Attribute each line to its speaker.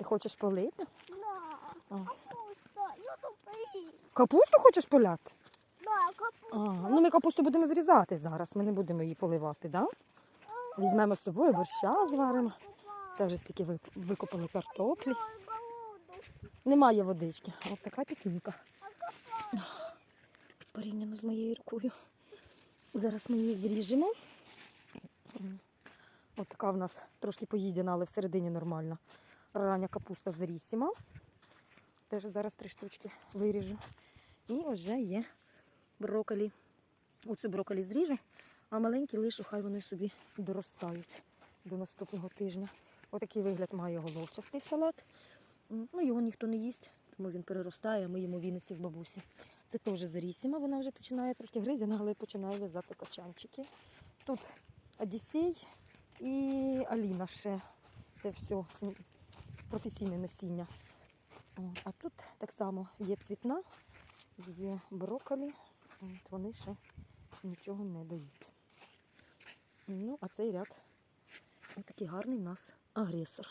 Speaker 1: Ти хочеш полити?
Speaker 2: Да. Капуста. Я тупий.
Speaker 1: Капусту хочеш поляти?
Speaker 2: Да,
Speaker 1: А, ну ми капусту будемо зрізати зараз. Ми не будемо її поливати, да? Візьмемо з собою борща зваримо. Це вже стільки ви- викопали картоплі. Немає водички. От така пікінка. Порівняно з моєю рукою. Зараз ми її зріжемо. От така в нас трошки поїдена, але всередині нормальна. Рання капуста з рісіма. Теж зараз три штучки виріжу. І вже є броколі. Оцю броколі зріжу, а маленькі лишу, хай вони собі доростають до наступного тижня. Отакий вигляд має головчастий салат. Ну, його ніхто не їсть, тому він переростає, а ми їмо в Вінниці в бабусі. Це теж зарісіма, вона вже починає трошки гризяна, але починає в'язати качанчики. Тут Одіссей і Аліна ще. Це все професійне насіння. От, А тут так само є цвітна, є брокколі. От вони ще нічого не дають. Ну, а цей ряд отакий гарний в нас агресор.